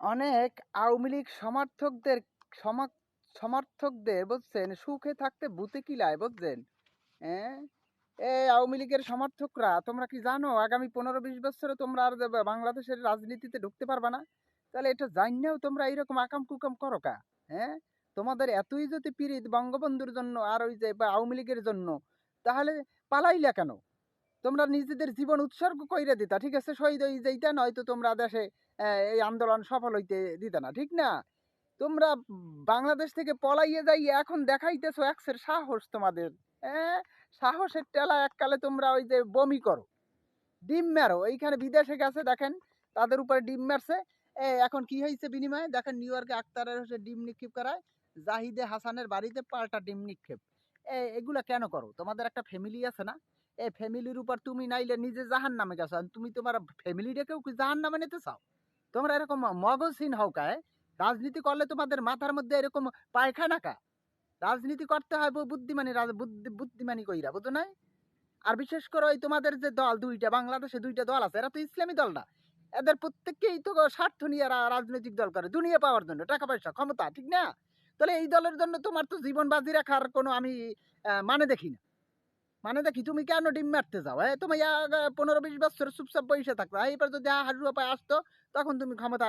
অনেক আওয়ামী লীগ সমর্থকদের সমা- সমর্থকদের বুঝছেন, সুখে থাকতে ভূতে কিলায় বুঝছেন? হ্যাঁ? এই আওয়ামী লীগের সমর্থকরা, তোমরা কি জানো, আগামী পনেরো বিশ বছরে তোমরা আর বাংলাদেশের রাজনীতিতে ঢুকতে পারবে না? তাহলে এটা জানিয়েও তোমরা এইরকম আকাম কুকাম করো কা? হ্যাঁ? তোমাদের এতই যদি পীড়িত বঙ্গবন্ধুর জন্য আর ওই যে বা আওয়ামী লীগের জন্য, তাহলে পালাইলা কেন? তোমরা নিজেদের জীবন উৎসর্গ কইরা দিতা, ঠিক আছে? শহীদ হয়ে যাইতা, নয়তো তোমরা দেশে এই আন্দোলন সফল হইতে দিতা না, ঠিক না? তোমরা বাংলাদেশ থেকে পলাইয়ে যাই এখন দেখাইতেছো একসের সাহস তোমাদের হ্যাঁ? সাহসের টেলা এককালে তোমরা ওই যে বমি করো, ডিম মারো। এইখানে বিদেশে গেছে, দেখেন, তাদের উপরে ডিম মারছে। এ, এখন কি হয়েছে বিনিময়ে? দেখেন নিউ ইয়র্কে আক্তারের হচ্ছে ডিম নিক্ষেপ করায়, জাহিদে হাসানের বাড়িতে পাল্টা ডিম নিক্ষেপ। এ, এগুলা কেন করো? তোমাদের একটা ফ্যামিলি আছে না? এই ফ্যামিলির উপর তুমি নাইলে নিজে জাহান নামে গেছো তুমি তোমার ফ্যামিলিটাকেও জাহান নামে নিতে চাও? তোমরা এরকম মগজহীন হও কায়। রাজনীতি করলে তোমাদের মাথার মধ্যে এরকম পায়খানা কা রাজনীতি করতে হয় বুদ্ধিমানী বুদ্ধিমানী কইরা, বুঝো নাই? আর বিশেষ করে ওই তোমাদের যে দল, দুইটা, বাংলাদেশে দুইটা দল আছে, এরা তো ইসলামী দল না। এদের প্রত্যেককেই তো স্বার্থ নিয়ে এরা রাজনৈতিক দল করে, দুনিয়া পাওয়ার জন্য, টাকা পয়সা, ক্ষমতা, ঠিক না? তাহলে এই দলের জন্য তোমার তো জীবন বাজি রাখার কোনো আমি মানে দেখি না। মানে দেখি তুমি কেন ডিম মারতে যাও? হ্যাঁ তুমি পনেরো বিশ বছর চুপচাপ বসে থাকতো এইবার যদি হাজুয়া পায় আসতো, তখন তুমি ক্ষমতা